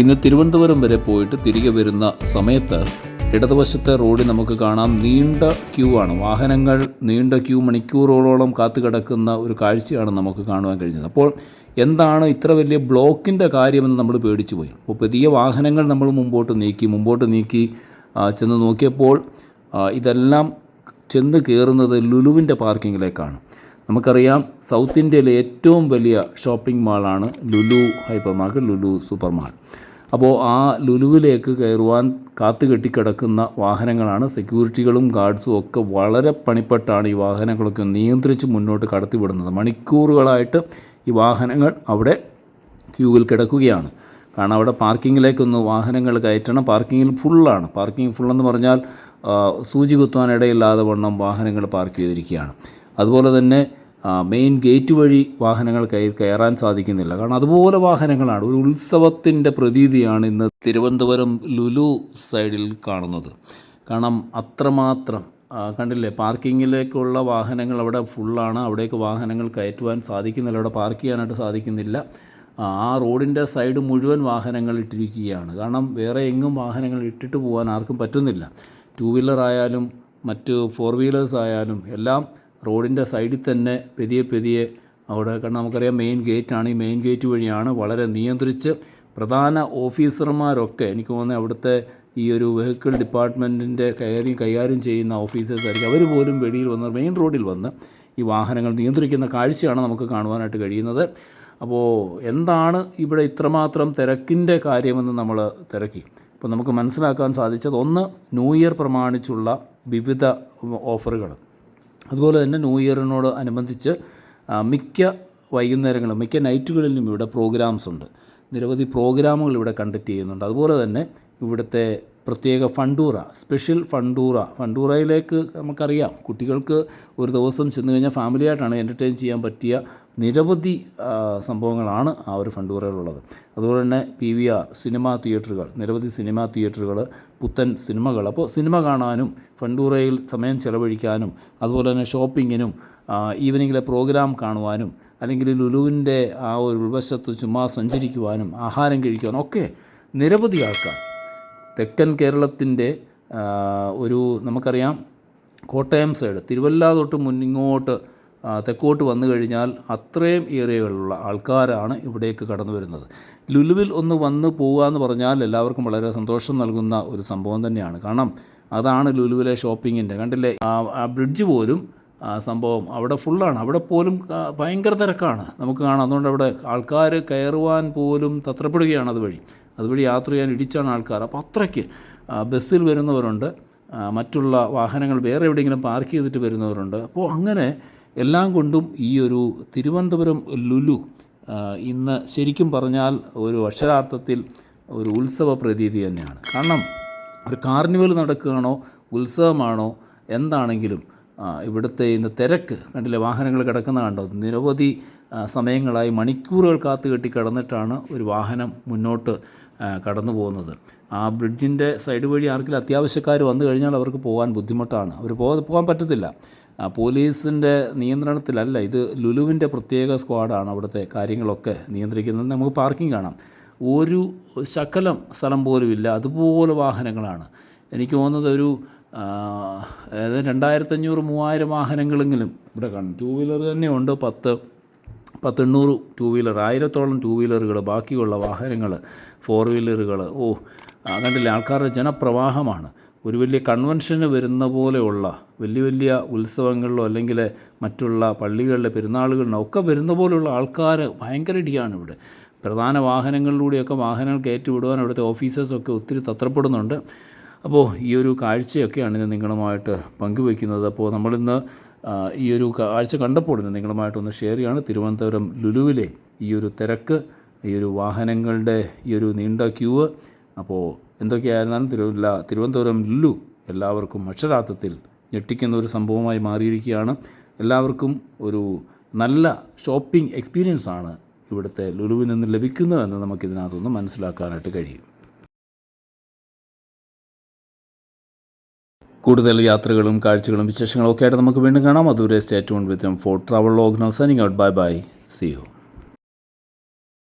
ഇന്ന് തിരുവനന്തപുരം വരെ പോയിട്ട് തിരികെ വരുന്ന സമയത്ത് ഇടതുവശത്തെ റോഡിൽ നമുക്ക് കാണാം നീണ്ട ക്യൂ ആണ്. വാഹനങ്ങൾ നീണ്ട ക്യൂ മണിക്കൂറുകളോളം കാത്തു കിടക്കുന്ന ഒരു കാഴ്ചയാണ് നമുക്ക് കാണുവാൻ കഴിഞ്ഞത്. അപ്പോൾ എന്താണ് ഇത്ര വലിയ ബ്ലോക്കിന്റെ കാര്യമെന്ന് നമ്മൾ പേടിച്ചു പോയി അപ്പോൾ പുതിയ വാഹനങ്ങൾ നമ്മൾ മുമ്പോട്ട് നീക്കി മുമ്പോട്ട് നീക്കി ചെന്ന് നോക്കിയപ്പോൾ ഇതെല്ലാം ചെന്ന് കയറുന്നത് ലുലുവിന്റെ പാർക്കിങ്ങിലേക്കാണ്. നമുക്കറിയാം സൗത്ത് ഇന്ത്യയിലെ ഏറ്റവും വലിയ shopping മാളാണ് Lulu hyper market Lulu super mall അപ്പോൾ ആ ലുലുവിലേക്ക് കയറുവാൻ കാത്തു കെട്ടിക്കിടക്കുന്ന വാഹനങ്ങളാണ് സെക്യൂരിറ്റികളും ഗാർഡ്സും ഒക്കെ വളരെ പണിപ്പെട്ടാണ് ഈ വാഹനങ്ങളൊക്കെ നിയന്ത്രിച്ച് മുന്നോട്ട് കടത്തിവിടുന്നത്. മണിക്കൂറുകളായിട്ട് ഈ വാഹനങ്ങൾ അവിടെ ക്യൂവിൽ കിടക്കുകയാണ്. കാരണം അവിടെ പാർക്കിങ്ങിലേക്കൊന്ന് വാഹനങ്ങൾ കയറ്റണം. പാർക്കിങ്ങിൽ ഫുള്ളാണ്. പാർക്കിംഗ് ഫുള്ളെന്ന് പറഞ്ഞാൽ സൂചി കുത്തുവാനിടയില്ലാതെ വണ്ണം വാഹനങ്ങൾ പാർക്ക് ചെയ്തിരിക്കുകയാണ്. അതുപോലെ തന്നെ മെയിൻ ഗേറ്റ് വഴി വാഹനങ്ങൾ കയറി കയറാൻ സാധിക്കുന്നില്ല. കാരണം അതുപോലെ വാഹനങ്ങളാണ്. ഒരു ഉത്സവത്തിന്റെ പ്രതീതിയാണ് ഇന്ന് തിരുവനന്തപുരം ലുലു സൈഡിൽ കാണുന്നത്. കാരണം അത്രമാത്രം കണ്ടില്ലേ പാർക്കിങ്ങിലേക്കുള്ള വാഹനങ്ങൾ അവിടെ ഫുള്ളാണ് അവിടേക്ക് വാഹനങ്ങൾ കയറ്റുവാൻ സാധിക്കുന്നില്ല. അവിടെ പാർക്ക് ചെയ്യാനായിട്ട് സാധിക്കുന്നില്ല. ആ റോഡിന്റെ സൈഡ് മുഴുവൻ വാഹനങ്ങൾ ഇട്ടിരിക്കുകയാണ്. കാരണം വേറെ എങ്ങും വാഹനങ്ങൾ ഇട്ടിട്ട് പോകാൻ ആർക്കും പറ്റുന്നില്ല. ടു വീലർ ആയാലും മറ്റ് ഫോർ വീലേഴ്സ് ആയാലും എല്ലാം റോഡിന്റെ സൈഡിൽ തന്നെ പെതിയെ പെതിയെ അവിടെ കാരണം നമുക്കറിയാം മെയിൻ ഗേറ്റാണ് ഈ മെയിൻ ഗേറ്റ് വഴിയാണ് വളരെ നിയന്ത്രിച്ച് പ്രധാന ഓഫീസർമാരൊക്കെ എനിക്ക് തോന്നുന്നത് അവിടുത്തെ ഈ ഒരു വെഹിക്കിൾ ഡിപ്പാർട്ട്മെന്റിന്റെ കയറി കൈകാര്യം ചെയ്യുന്ന ഓഫീസേഴ്സായിരിക്കും അവർ പോലും വെളിയിൽ വന്ന് മെയിൻ റോഡിൽ വന്ന് ഈ വാഹനങ്ങൾ നിയന്ത്രിക്കുന്ന കാഴ്ചയാണ് നമുക്ക് കാണുവാനായിട്ട് കഴിയുന്നത്. അപ്പോൾ എന്താണ് ഇവിടെ ഇത്രമാത്രം തിരക്കിന്റെ കാര്യമെന്ന് നമ്മൾ തിരക്കി. അപ്പോൾ നമുക്ക് മനസ്സിലാക്കാൻ സാധിച്ചത് ഒന്ന് ന്യൂ ഇയർ പ്രമാണിച്ചുള്ള വിവിധ ഓഫറുകൾ. അതുപോലെ തന്നെ ന്യൂ ഇയറിനോട് അനുബന്ധിച്ച് മിക്ക വൈകുന്നേരങ്ങളും മിക്ക നൈറ്റുകളിലും ഇവിടെ പ്രോഗ്രാംസ് ഉണ്ട്. നിരവധി പ്രോഗ്രാമുകൾ ഇവിടെ കണ്ടക്ട് ചെയ്യുന്നുണ്ട്. അതുപോലെ തന്നെ ഇവിടുത്തെ പ്രത്യേക ഫണ്ടൂറ സ്പെഷ്യൽ ഫണ്ടൂറ. ഫണ്ടൂറയിലേക്ക് നമുക്കറിയാം കുട്ടികൾക്ക് ഒരു ദിവസം ചെന്ന് കഴിഞ്ഞാൽ ഫാമിലിയായിട്ടാണ് എന്റർടൈൻ ചെയ്യാൻ പറ്റിയ നിരവധി സംഭവങ്ങളാണ് ആ ഒരു ഫണ്ടൂറയിലുള്ളത്. അതുപോലെ തന്നെ പി വി ആർ സിനിമാ തിയേറ്ററുകൾ നിരവധി സിനിമാ തിയേറ്ററുകൾ പുത്തൻ സിനിമകൾ. അപ്പോൾ സിനിമ കാണാനും ഫണ്ടൂറയിൽ സമയം ചെലവഴിക്കാനും അതുപോലെ തന്നെ ഷോപ്പിങ്ങിനും ഈവനിങ്ങിലെ പ്രോഗ്രാം കാണുവാനും അല്ലെങ്കിൽ ലുലുവിന്റെ ആ ഒരു ഉൾവശത്ത് ചുമ്മാ സഞ്ചരിക്കുവാനും ആഹാരം കഴിക്കുവാനും ഒക്കെ നിരവധി ആൾക്കാർ തെക്കൻ കേരളത്തിന്റെ ഒരു നമുക്കറിയാം കോട്ടയം സൈഡ് തിരുവല്ല തൊട്ട് മുന്നിങ്ങോട്ട് തെക്കോട്ട് വന്നു കഴിഞ്ഞാൽ അത്രയും ഏരിയകളിലുള്ള ആൾക്കാരാണ് ഇവിടേക്ക് കടന്നു വരുന്നത്. ലുലുവിൽ ഒന്ന് വന്ന് പോവുക എന്ന് പറഞ്ഞാൽ എല്ലാവർക്കും വളരെ സന്തോഷം നൽകുന്ന ഒരു സംഭവം തന്നെയാണ്. കാരണം അതാണ് ലുലുവിലെ ഷോപ്പിങ്ങിന്റെ കണ്ടില്ലേ? ആ ബ്രിഡ്ജ് പോലും സംഭവം അവിടെ ഫുള്ളാണ്. അവിടെ പോലും ഭയങ്കര തിരക്കാണ്. നമുക്ക് കാണാം. അതുകൊണ്ട് അവിടെ ആൾക്കാർ കയറുവാൻ പോലും തത്രപ്പെടുകയാണ് അതുവഴി അതുവഴി യാത്ര ചെയ്യാൻ ഇടിച്ചാണ് ആൾക്കാർ. അപ്പോൾ അത്രയ്ക്ക് ബസ്സിൽ വരുന്നവരുണ്ട്. മറ്റുള്ള വാഹനങ്ങൾ വേറെ എവിടെയെങ്കിലും പാർക്ക് ചെയ്തിട്ട് വരുന്നവരുണ്ട്. അപ്പോൾ അങ്ങനെ എല്ലാം കൊണ്ടും ഈ ഒരു തിരുവനന്തപുരം ലുലു ഇന്ന് ശരിക്കും പറഞ്ഞാൽ ഒരു അക്ഷരാർത്ഥത്തിൽ ഒരു ഉത്സവ പ്രതീതി തന്നെയാണ്. കാരണം ഒരു കാർണിവൽ നടക്കുകയാണോ ഉത്സവമാണോ എന്താണെങ്കിലും ഇവിടുത്തെ ഇന്ന് തിരക്ക്. കണ്ടില്ലേ വാഹനങ്ങൾ കിടക്കുന്ന കണ്ടോ? നിരവധി സമയങ്ങളായി മണിക്കൂറുകൾ കാത്തു കെട്ടി കിടന്നിട്ടാണ് ഒരു വാഹനം മുന്നോട്ട് കടന്നു പോകുന്നത്. ആ ബ്രിഡ്ജിന്റെ സൈഡ് വഴി ആർക്കെങ്കിലും അത്യാവശ്യക്കാർ വന്നു കഴിഞ്ഞാൽ അവർക്ക് പോകാൻ ബുദ്ധിമുട്ടാണ്. അവർ പോകാൻ പോകാൻ പറ്റത്തില്ല. പോലീസിന്റെ നിയന്ത്രണത്തിലല്ല ഇത് ലുലുവിന്റെ പ്രത്യേക സ്ക്വാഡാണ് അവിടുത്തെ കാര്യങ്ങളൊക്കെ നിയന്ത്രിക്കുന്നത്. നമുക്ക് പാർക്കിംഗ് കാണാം. ഒരു ശകലം സ്ഥലം പോലും ഇല്ല. അതുപോലെ വാഹനങ്ങളാണ്. എനിക്ക് തോന്നുന്നത് ഒരു അതായത് രണ്ടായിരത്തഞ്ഞൂറ് മൂവായിരം വാഹനങ്ങളെങ്കിലും ഇവിടെ കാണും. ടൂ വീലർ തന്നെ ഉണ്ട് പത്ത് പത്തെണ്ണൂറ് ടൂ വീലർ ആയിരത്തോളം ടൂ വീലറുകൾ ബാക്കിയുള്ള വാഹനങ്ങൾ ഫോർ വീലറുകൾ ഓ അങ്ങനെ ആൾക്കാരുടെ ജനപ്രവാഹമാണ്. ഒരു വലിയ കൺവെൻഷന് വരുന്ന പോലെയുള്ള വലിയ വലിയ ഉത്സവങ്ങളിലോ അല്ലെങ്കിൽ മറ്റുള്ള പള്ളികളിലെ പെരുന്നാളുകളിലോ ഒക്കെ വരുന്ന പോലെയുള്ള ആൾക്കാർ ഭയങ്കര ഇടിയാണ് ഇവിടെ. പ്രധാന വാഹനങ്ങളിലൂടെയൊക്കെ വാഹനങ്ങൾ കയറ്റി വിടുവാൻ ഇവിടുത്തെ ഓഫീസേഴ്സൊക്കെ ഒത്തിരി തത്രപ്പെടുന്നുണ്ട്. അപ്പോൾ ഈ ഒരു കാഴ്ചയൊക്കെയാണ് ഇന്ന് നിങ്ങളുമായിട്ട് പങ്കുവയ്ക്കുന്നത്. അപ്പോൾ നമ്മളിന്ന് ഈ ഒരു കാഴ്ച കണ്ടപ്പോൾ ഇന്ന് നിങ്ങളുമായിട്ടൊന്ന് ഷെയർ ചെയ്യാണ് തിരുവനന്തപുരം ലുലുവിലെ ഈ ഒരു തിരക്ക് ഈ ഒരു വാഹനങ്ങളുടെ ഈ ഒരു നീണ്ട ക്യൂവ് അപ്പോൾ എന്തൊക്കെയായിരുന്നാലും തിരുവല്ല തിരുവനന്തപുരം ലുലു എല്ലാവർക്കും അക്ഷരാർത്ഥത്തിൽ ഞെട്ടിക്കുന്ന ഒരു സംഭവമായി മാറിയിരിക്കുകയാണ്. എല്ലാവർക്കും ഒരു നല്ല ഷോപ്പിംഗ് എക്സ്പീരിയൻസ് ആണ് ഇവിടുത്തെ ലുലുവിൽ നിന്ന് ലഭിക്കുന്നതെന്ന് നമുക്കിതിനകത്തുനിന്ന് മനസ്സിലാക്കാനായിട്ട് കഴിയും. കൂടുതൽ യാത്രകളും കാഴ്ചകളും വിശേഷങ്ങളും ഒക്കെ ആയിട്ട് നമുക്ക് വീണ്ടും കാണാം. അതുവരെ stay tuned with four travel log now signing out bye bye see you